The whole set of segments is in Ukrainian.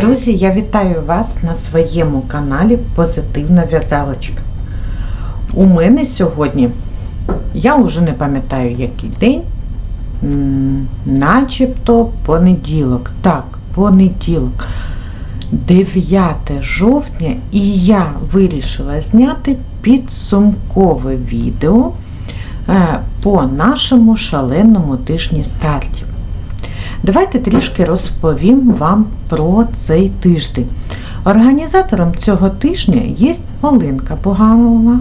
Друзі, я вітаю вас на своєму каналі Позитивна в'язалочка. У мене сьогодні, я вже не пам'ятаю який день, начебто понеділок. Так, понеділок, 9 жовтня, і я вирішила зняти підсумкове відео е, по нашому шаленому тижні стартів. Давайте трішки розповім вам про цей тиждень. Організатором цього тижня є Олинка Буганова.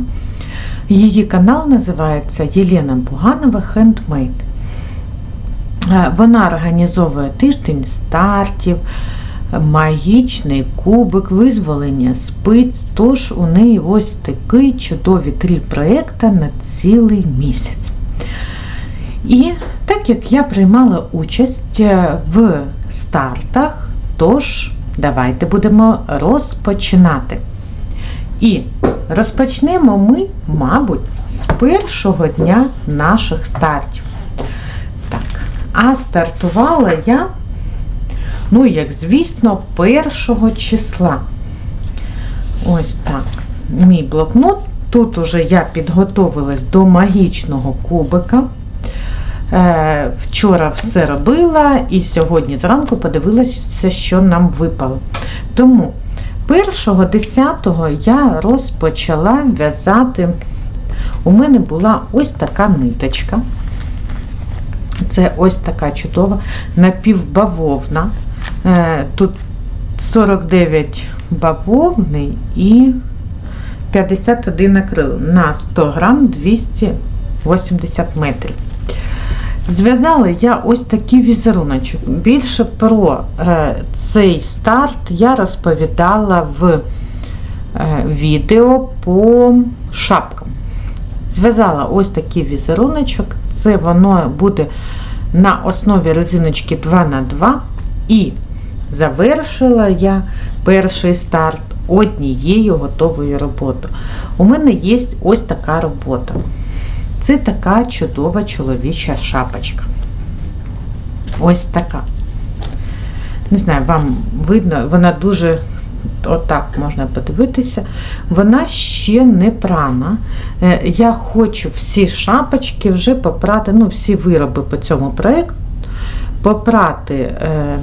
Її канал називається Єлена Буганова Хендмейд. Вона організовує тиждень стартів, магічний кубик, визволення спиць. Тож у неї ось такий чудові три проекти на цілий місяць. І так як я приймала участь е, в стартах, тож давайте будемо розпочинати. І розпочнемо ми, мабуть, з першого дня наших стартів. Так, а стартувала я, ну, як звісно, першого числа. Ось так. Мій блокнот. Тут уже я підготовилась до магічного кубика. Е, Вчора все робила і сьогодні зранку подивилася, що нам випало. Тому 1.10 я розпочала в'язати. У мене була ось така ниточка. Це ось така чудова напівбавовна. Е, Тут 49 бавовни і 51 акрил на 100 грам 280 метрів. Зв'язала я ось такий візеруночок. Більше про е, цей старт я розповідала в е, відео по шапкам. Зв'язала ось такий візеруночок. Це воно буде на основі резиночки 2х2. І завершила я перший старт однією готовою роботою. У мене є ось така робота. Це така чудова чоловіча шапочка. Ось така. Не знаю, вам видно, вона дуже, отак можна подивитися, вона ще не прана. Е, Я хочу всі шапочки вже попрати, ну, всі вироби по цьому проєкту, попрати е,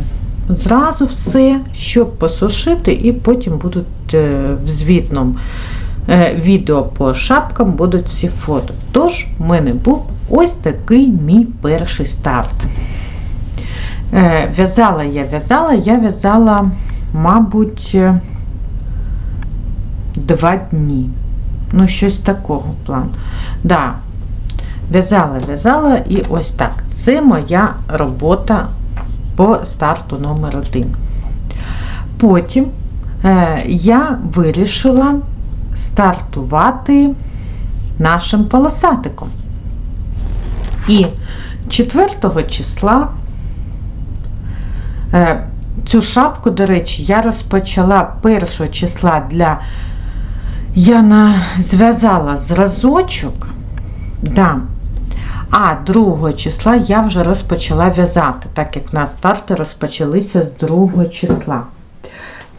зразу все, щоб посушити, і потім будуть е, е, відео по шапкам будуть всі фото. Тож, в мене був ось такий мій перший старт. Е, В'язала я в'язала, я в'язала, мабуть, е, два дні. Ну, щось такого плану. Да, В'язала, в'язала і ось так. Це моя робота по старту номер один. Потім е, я вирішила стартувати нашим полосатиком. І 4 числа е, цю шапку, до речі, я розпочала 1 числа для. Я зв'язала зразочок, да, а 2 числа я вже розпочала в'язати, так як на старти розпочалися з 2 числа.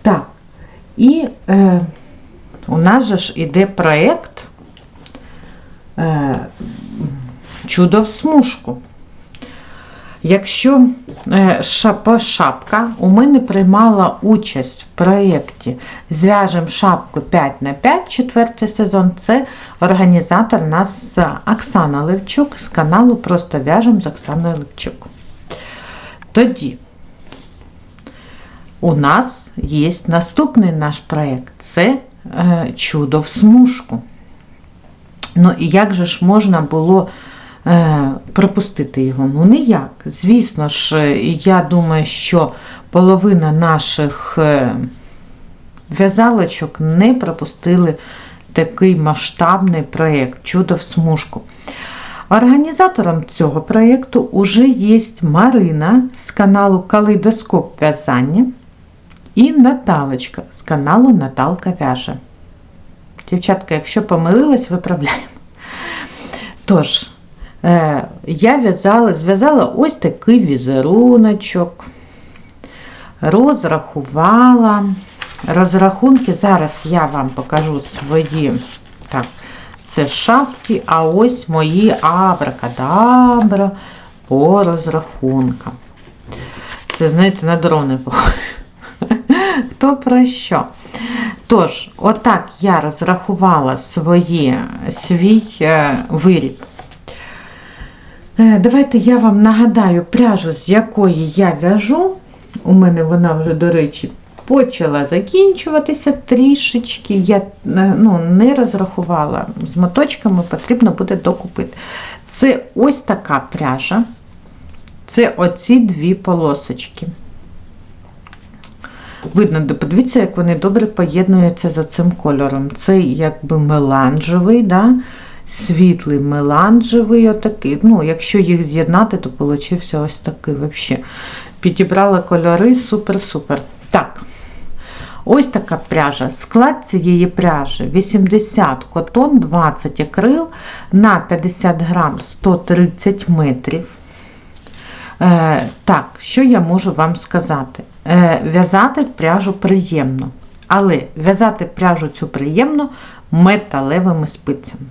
Так, і е, у нас же ж іде проєкт е, Чудо в смужку. Якщо е, шапка у мене приймала участь в проєкті Зв'яжем шапку 5 на 5 четвертий сезон, це організатор нас Оксана Левчук з каналу Просто в'яжем з Оксаною Левчук. Тоді у нас є наступний наш проєкт це Чудо в смужку. Ну і як же ж можна було е, пропустити його? Ну ніяк. Звісно ж, е, я думаю, що половина наших е, в'язалочок не пропустили такий масштабний проєкт Чудо в смужку. Організатором цього проєкту вже є Марина з каналу Калейдоскоп в'язання і Наталочка з каналу Наталка В'яже. Дівчатка, якщо помилилась, виправляємо. Тож, е, я в'язала, зв'язала ось такий візеруночок. розрахувала. Розрахунки зараз я вам покажу свої. Так, це шапки, а ось мої абракадабра по розрахункам. Це, знаєте, на дрони похоже. Хто про що? Тож, отак я розрахувала свої, свій е, виріб. Е, Давайте я вам нагадаю пряжу, з якої я в'яжу. У мене вона вже, до речі, почала закінчуватися трішечки. Я е, ну, не розрахувала з моточками, потрібно буде докупити. Це ось така пряжа. Це оці дві полосочки. Видно, подивіться, як вони добре поєднуються за цим кольором. Це якби меланжевий, да? світлий меланжевий, отакий. Ну, якщо їх з'єднати, то получився ось такий взагалі. Підібрала кольори, супер-супер. Так. Ось така пряжа. Склад цієї пряжі 80 котон, 20 акрил на 50 грам 130 метрів. Е, так, що я можу вам сказати? Е, в'язати пряжу приємно, але в'язати пряжу цю приємно металевими спицями.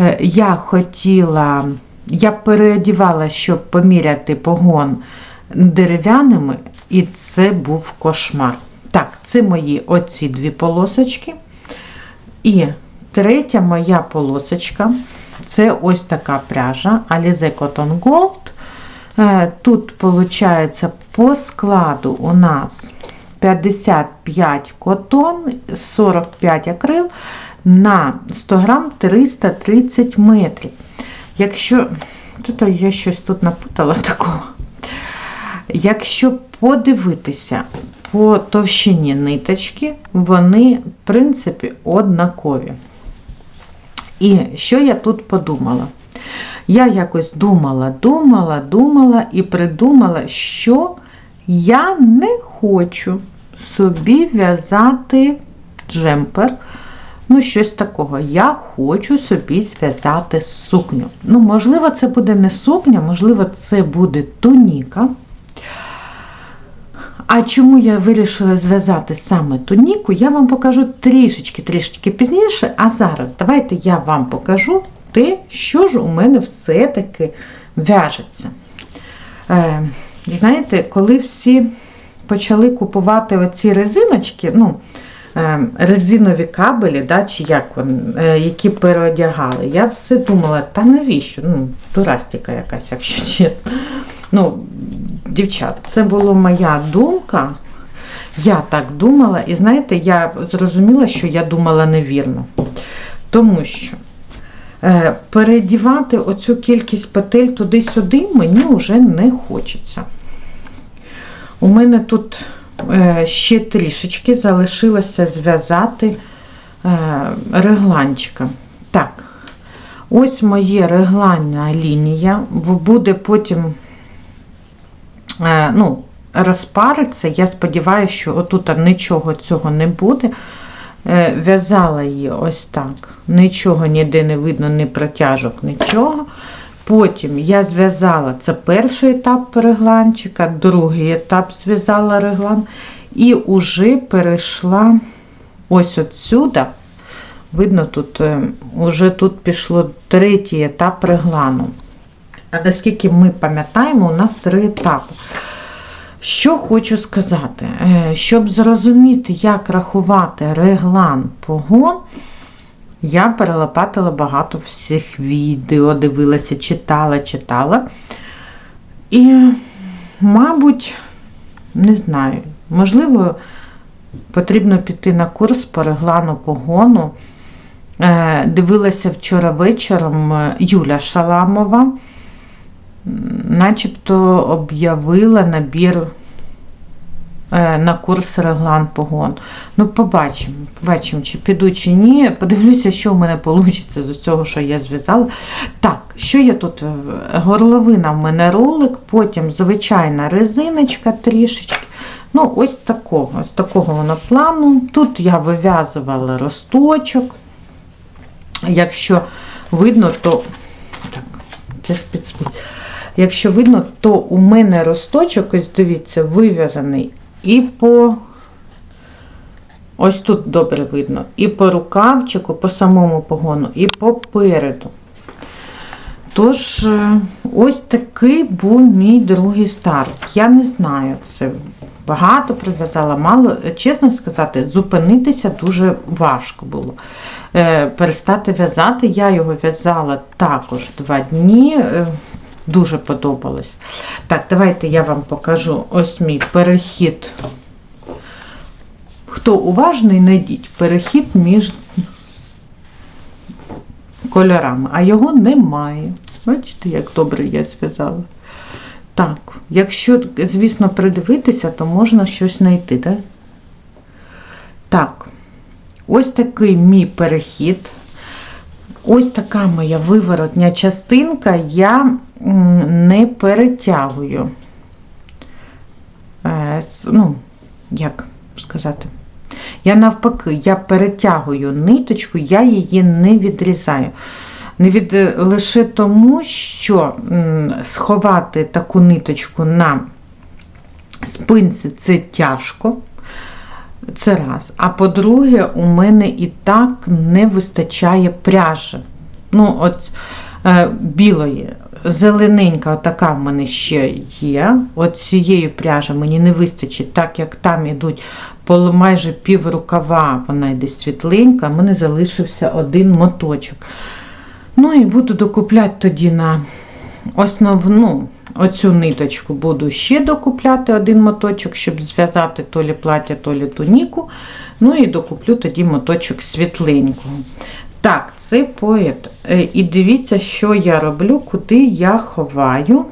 Е, я хотіла, я переодівала, щоб поміряти погон дерев'яними, і це був кошмар. Так, це мої оці дві полосочки. І третя моя полосочка це ось така пряжа Alize Cotton Gold. Е, Тут виходить по складу у нас 55 котон, 45 акрил на 100 грам 330 метрів. Якщо тут я щось тут напутала такого. Якщо подивитися по товщині ниточки, вони, в принципі, однакові. І що я тут подумала? Я якось думала, думала, думала і придумала, що я не хочу собі в'язати джемпер. Ну, щось такого. Я хочу собі зв'язати сукню. Ну, можливо, це буде не сукня, можливо, це буде туніка. А чому я вирішила зв'язати саме туніку, я вам покажу трішечки-трішечки пізніше. А зараз давайте я вам покажу те, що ж у мене все-таки в'яжеться. Е, знаєте, коли всі почали купувати оці резиночки, ну, е, резинові кабелі, да, чи як вони, е, які переодягали, я все думала, та навіщо? Ну, дурастика якась, якщо чесно. Ну, дівчат, це була моя думка. Я так думала, і знаєте, я зрозуміла, що я думала невірно. Тому що передівати оцю кількість петель туди-сюди мені вже не хочеться. У мене тут е, ще трішечки залишилося зв'язати е, регланчика. Так, ось моє регланна лінія, буде потім е, ну, розпариться. Я сподіваюся, що отут нічого цього не буде. Е, В'язала її ось так. Нічого ніде не видно, ні протяжок, нічого. Потім я зв'язала це перший етап регланчика, другий етап зв'язала реглан. І вже перейшла ось отсюди. Видно, тут е, уже тут пішло третій етап реглану. А наскільки ми пам'ятаємо, у нас три етапи. Що хочу сказати, Е, щоб зрозуміти, як рахувати реглан погон, я перелопатила багато всіх відео, дивилася, читала, читала. І, мабуть, не знаю, можливо, потрібно піти на курс по реглану погону. Е, Дивилася вчора вечором е, Юля Шаламова, начебто об'явила набір е, на курс реглан погон. Ну, побачимо, побачимо, чи піду, чи ні. Подивлюся, що в мене вийде з цього, що я зв'язала. Так, що я тут? Е, Горловина в мене ролик, потім звичайна резиночка трішечки. Ну, ось такого, ось такого воно плану. Тут я вив'язувала росточок. Якщо видно, то так, це спецспить. Якщо видно, то у мене росточок, ось дивіться, вив'язаний і по ось тут добре видно, і по рукавчику, по самому погону, і попереду. Тож, е, ось такий був мій другий старт. Я не знаю, це багато прив'язала, мало. Чесно сказати, зупинитися дуже важко було. Е, перестати в'язати. Я його в'язала також два дні. Дуже подобалось. Так, давайте я вам покажу ось мій перехід. Хто уважний, знайдіть перехід між кольорами, а його немає. Бачите, як добре я зв'язала. Так, якщо, звісно, придивитися, то можна щось знайти, так? Так, ось такий мій перехід. Ось така моя виворотня частинка, я не перетягую. Е, ну, як сказати? Я навпаки, я перетягую ниточку, я її не відрізаю. Не від... Лише тому, що сховати таку ниточку на спинці це тяжко. Це раз. А по-друге, у мене і так не вистачає пряжі. Ну, от е, білої, зелененька, така в мене ще є. От цієї пряжі мені не вистачить, так як там ідуть майже пів рукава, вона йде світленька, в мене залишився один моточок. Ну і буду докупляти тоді на основну оцю ниточку буду ще докупляти один моточок, щоб зв'язати то лі плаття, то лі туніку. Ну і докуплю тоді моточок світленького. Так, це поет. Е, І дивіться, що я роблю, куди я ховаю.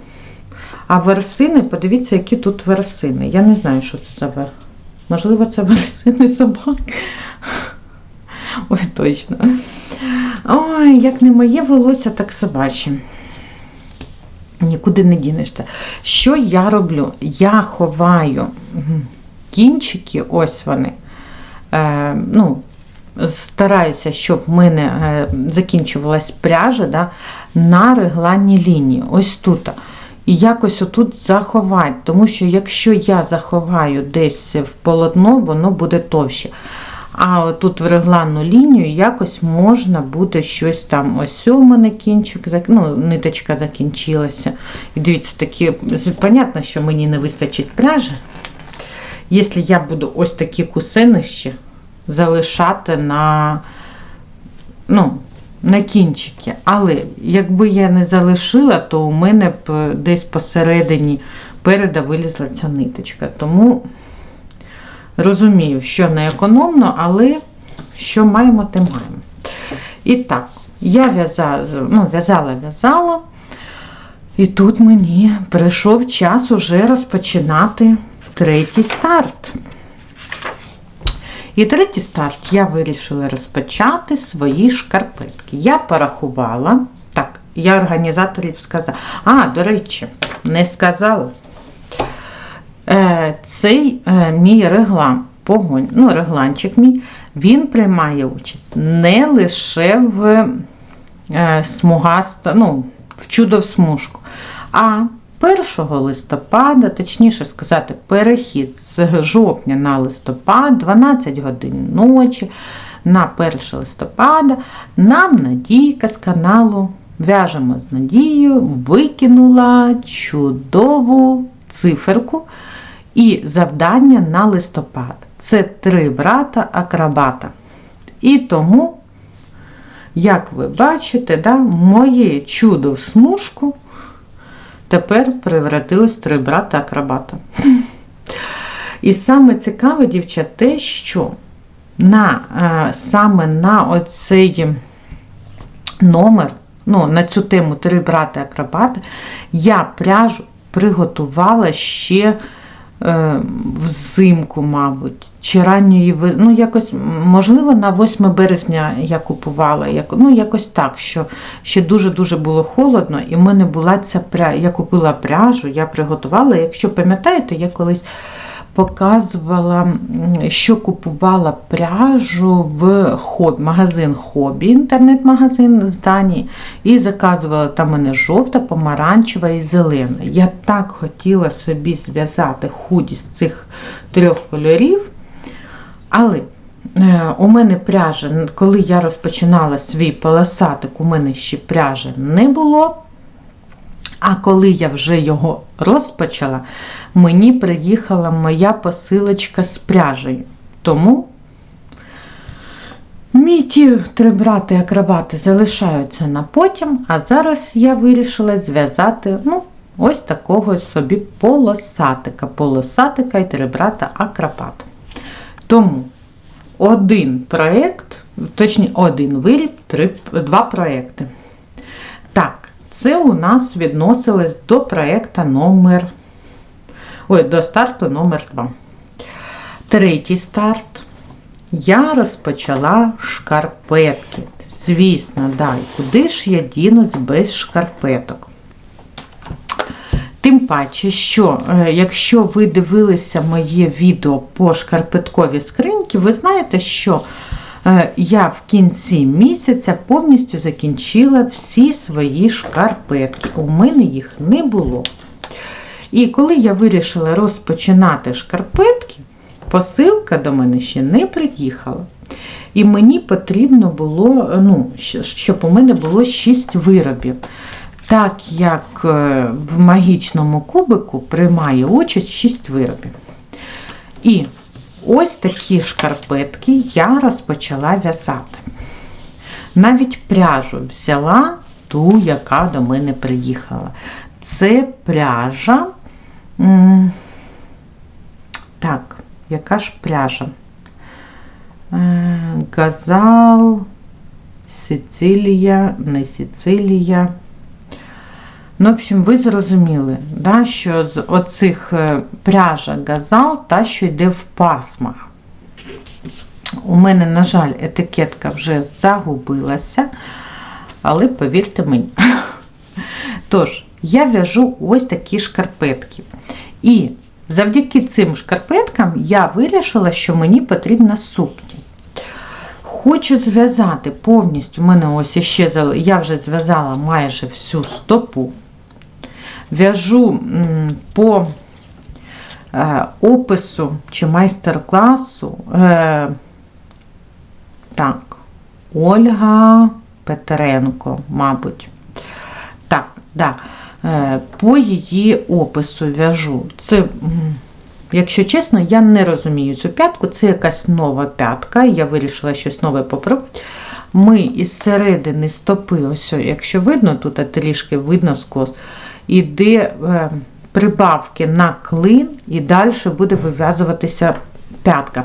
А версини, подивіться, які тут версини. Я не знаю, що це за вер... Можливо, це версини собаки. Ой, точно. Ой, як не моє волосся, так собаче. Нікуди не дінешся. Що я роблю? Я ховаю кінчики, ось вони. Е, ну, стараюся, щоб в мене е, закінчувалась пряжа да, на регланній лінії. Ось тут. І якось отут заховати, тому що якщо я заховаю десь в полотно, воно буде товще. А тут в регланну лінію якось можна буде щось там. Ось у мене кінчик, ну, ниточка закінчилася. І дивіться, такі, понятно, що мені не вистачить пряжі. Якщо я буду ось такі кусинищі залишати на, ну, на кінчики. Але якби я не залишила, то у мене б десь посередині переда вилізла ця ниточка. Тому розумію, що не економно, але що маємо, те маємо. І так, я ну, в'язала, в'язала. І тут мені прийшов час уже розпочинати третій старт. І третій старт я вирішила розпочати свої шкарпетки. Я порахувала. Так, я організаторів сказала. А, до речі, не сказала. Е, цей е, мій реглан, погонь, ну, регланчик мій, він приймає участь не лише в е, смугаста, ну, в чудо в смужку, а 1 листопада, точніше сказати, перехід з жовтня на листопад, 12 годин ночі на 1 листопада, нам Надійка з каналу В'яжемо з Надією викинула чудову циферку і завдання на листопад. Це три брата акробата. І тому, як ви бачите, да, моє чудо в смужку тепер превратились в три брата акробата. І саме цікаве, дівчат, те, що на, е, саме на оцей номер, ну, на цю тему три брати акробати, я пряжу приготувала ще взимку, мабуть, чи ранньої ну, якось, можливо, на 8 березня я купувала, як, ну, якось так, що ще дуже-дуже було холодно, і в мене була ця пря. Я купила пряжу, я приготувала. Якщо пам'ятаєте, я колись показувала, що купувала пряжу в хобі, магазин хобі, інтернет-магазин з Данії, і заказувала там мене жовта, помаранчева і зелена. Я так хотіла собі зв'язати худі з цих трьох кольорів, але е, у мене пряжа, коли я розпочинала свій полосатик, у мене ще пряжі не було. А коли я вже його розпочала, мені приїхала моя посилочка з пряжею. Тому мій ті три брати акробати залишаються на потім, а зараз я вирішила зв'язати ну, ось такого собі полосатика. Полосатика і три брата акробат. Тому один проєкт, точніше один виріб, три, два проєкти. Так, це у нас відносилось до проєкту номер Ой, до старту номер 2. Третій старт. Я розпочала шкарпетки. Звісно, да, і куди ж я дінусь без шкарпеток? Тим паче, що е, якщо ви дивилися моє відео по шкарпетковій скриньці, ви знаєте, що е, я в кінці місяця повністю закінчила всі свої шкарпетки. У мене їх не було. І коли я вирішила розпочинати шкарпетки, посилка до мене ще не приїхала. І мені потрібно було, ну, щоб у мене було 6 виробів. Так як е, в магічному кубику приймає участь 6 виробів. І ось такі шкарпетки я розпочала в'язати. Навіть пряжу взяла ту, яка до мене приїхала. Це пряжа. Так, яка ж пряжа? Е, Газал, Сицилія, не Сицилія. Ну, в общем, ви зрозуміли, да, що з оцих е, пряжа газал та, що йде в пасмах. У мене, на жаль, етикетка вже загубилася, але повірте мені. Тож, я в'яжу ось такі шкарпетки. І завдяки цим шкарпеткам я вирішила, що мені потрібна сукня. Хочу зв'язати повністю, у мене ось іще, я вже зв'язала майже всю стопу. В'яжу по е, опису чи майстер-класу. Е, так, Ольга Петренко, мабуть. Так, да. Е, по її опису в'яжу. Це, якщо чесно, я не розумію цю п'ятку, це якась нова п'ятка, я вирішила щось нове попробувати. Ми із середини стопи, ось, якщо видно, тут трішки видно скос, іде е, прибавки на клин, і далі буде вив'язуватися п'ятка.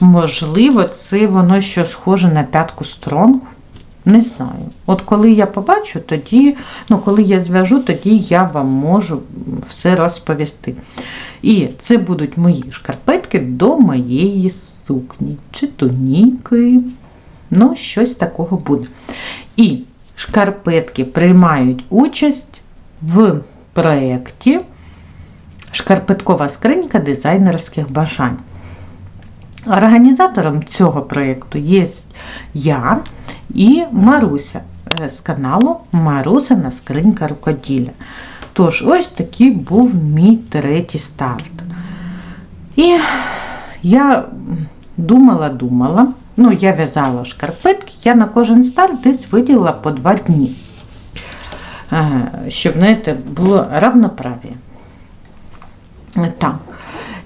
Можливо, це воно що схоже на п'ятку стронг. Не знаю. От коли я побачу, тоді, ну, коли я зв'яжу, тоді я вам можу все розповісти. І це будуть мої шкарпетки до моєї сукні. Чи туніки. Ну, щось такого буде. І шкарпетки приймають участь в проєкті Шкарпеткова скринька дизайнерських бажань. Організатором цього проєкту є я і Маруся е, з каналу Марусина Скринька рукоділля. Тож, ось такий був мій третій старт. І я думала-думала, ну, я в'язала шкарпетки, я на кожен старт десь виділила по два дні, е, щоб знаєте, було равноправ'я. Так,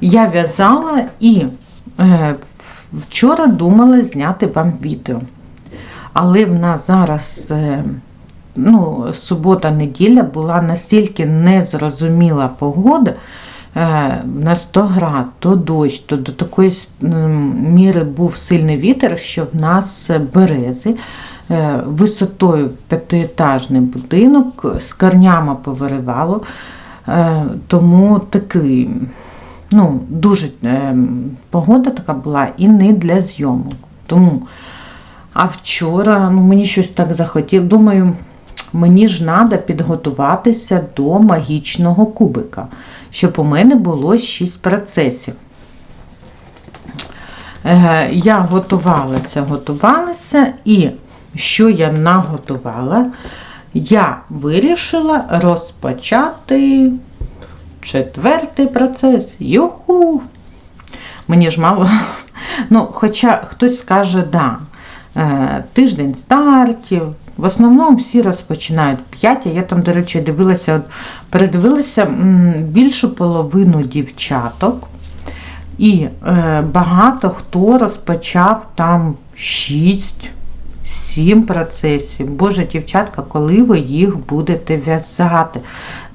я в'язала і Е, вчора думала зняти вам відео. Але в нас зараз е, ну, субота-неділя була настільки незрозуміла погода. Е, на 100 град, то дощ, то до такої міри був сильний вітер, що в нас берези висотою п'ятиетажний будинок з корнями повиривало, тому такий ну, дуже е, погода така була і не для зйомок. Тому, а вчора ну, мені щось так захотіло. Думаю, мені ж треба підготуватися до магічного кубика, щоб у мене було 6 процесів. Е, я готувалася, готувалася, і що я наготувала, я вирішила розпочати четвертий процес. Юху! Мені ж мало. Ну, хоча хтось скаже, да, тиждень стартів. В основному всі розпочинають 5, а я там, до речі, дивилася, передивилася більшу половину дівчаток. І е, багато хто розпочав там 6, 7 процесів. Боже, дівчатка, коли ви їх будете в'язати?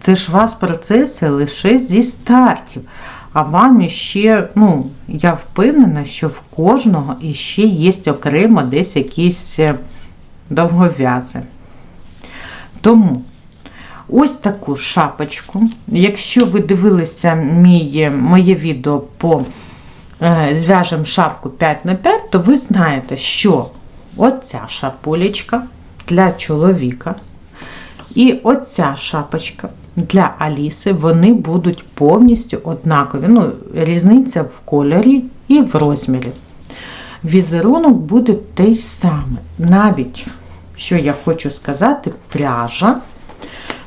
Це ж у вас процеси лише зі стартів. А вам іще, ну, я впевнена, що в кожного іще є окремо десь якісь е, довгов'язи. Тому ось таку шапочку. Якщо ви дивилися мій, моє відео по е, зв'яжем шапку 5 на 5, то ви знаєте, що оця шапулечка для чоловіка і оця шапочка для Аліси, вони будуть повністю однакові. Ну, різниця в кольорі і в розмірі. Візерунок буде той самий. Навіть, що я хочу сказати, пряжа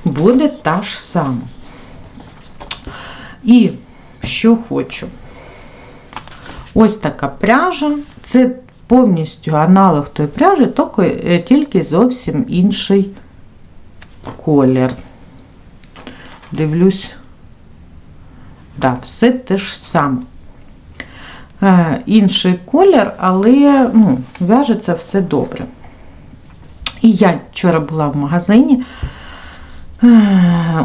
буде та ж сама. І що хочу. Ось така пряжа. Це повністю аналог тої пряжі, тільки- тільки зовсім інший колір. Дивлюсь, да, все те ж саме. Е, інший колір, але ну, в'яжеться все добре. І я вчора була в магазині. Е,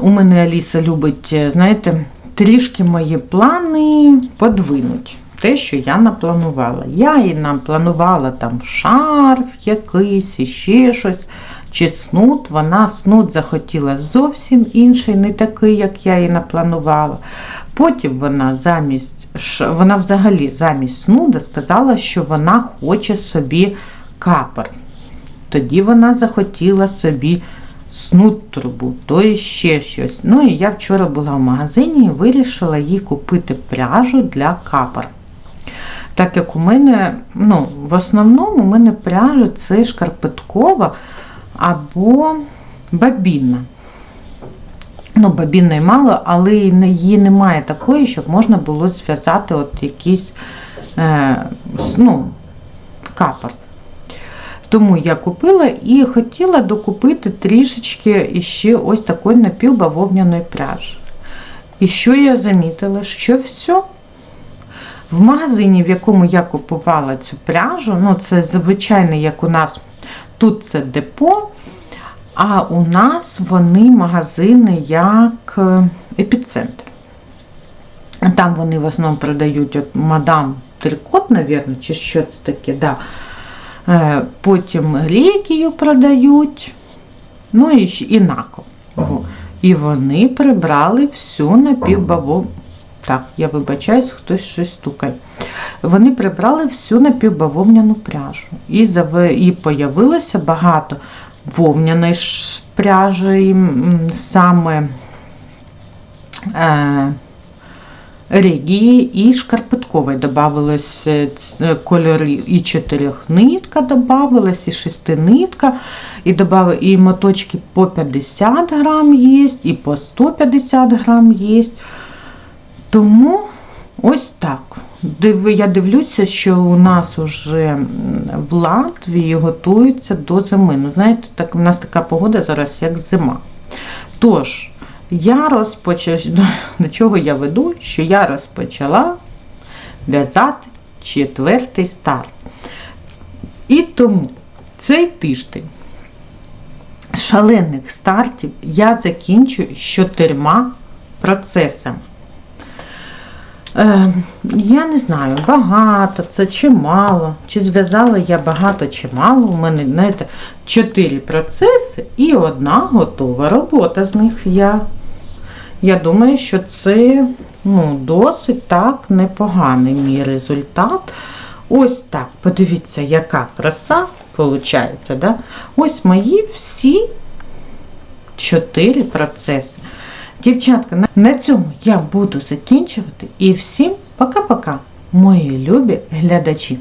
У мене Аліса любить, е, знаєте, трішки мої плани подвинуть. Те, що я напланувала. Я їй напланувала там шарф якийсь і ще щось. Чи снуд, вона снуд захотіла зовсім інший, не такий, як я їй напланувала. Потім вона замість вона взагалі замість снуда сказала, що вона хоче собі капор. Тоді вона захотіла собі снуд трубу, то і ще щось. Ну і я вчора була в магазині і вирішила їй купити пряжу для капор. Так як у мене, ну, в основному у мене пряжа це шкарпеткова або бабінна. Ну, бабінної мало, але її немає такої, щоб можна було зв'язати от якийсь е, ну, капор. Тому я купила і хотіла докупити трішечки іще ось такої напівбавовняної пряжі. І що я замітила? Що все. В магазині, в якому я купувала цю пряжу, ну це звичайно, як у нас тут це депо, а у нас вони магазини як е, епіцентр. Там вони в основному продають от мадам Трикот, напевно, чи що це таке, да. Е, Потім релігію продають, ну і, ще- і нако. І вони прибрали всю напівбавов. Так, я вибачаюсь, хтось щось стукає. Вони прибрали всю напівбавовняну пряжу. І, зав... і появилося багато вовняної пряжі, саме е, регії і шкарпеткової добавилось е, кольори і чотирьохнитка добавилась, і шестинитка, і добав... і моточки по 50 грам є, і по 150 грам є. Тому ось так. Я дивлюся, що у нас уже в Латвії готуються до зими. Ну, знаєте, так, у нас така погода зараз, як зима. Тож, я розпочала, до, чого я веду, що я розпочала в'язати четвертий старт. І тому цей тиждень шалених стартів я закінчую з чотирма процесами. Е, я не знаю, багато це чи мало, чи зв'язала я багато чи мало. У мене, знаєте, чотири процеси і одна готова робота з них. Я, я думаю, що це ну, досить так непоганий мій результат. Ось так, подивіться, яка краса виходить. Да? Ось мої всі чотири процеси. Дівчатка, на- цьому я буду закінчувати. І всім пока-пока. мої любі глядачі.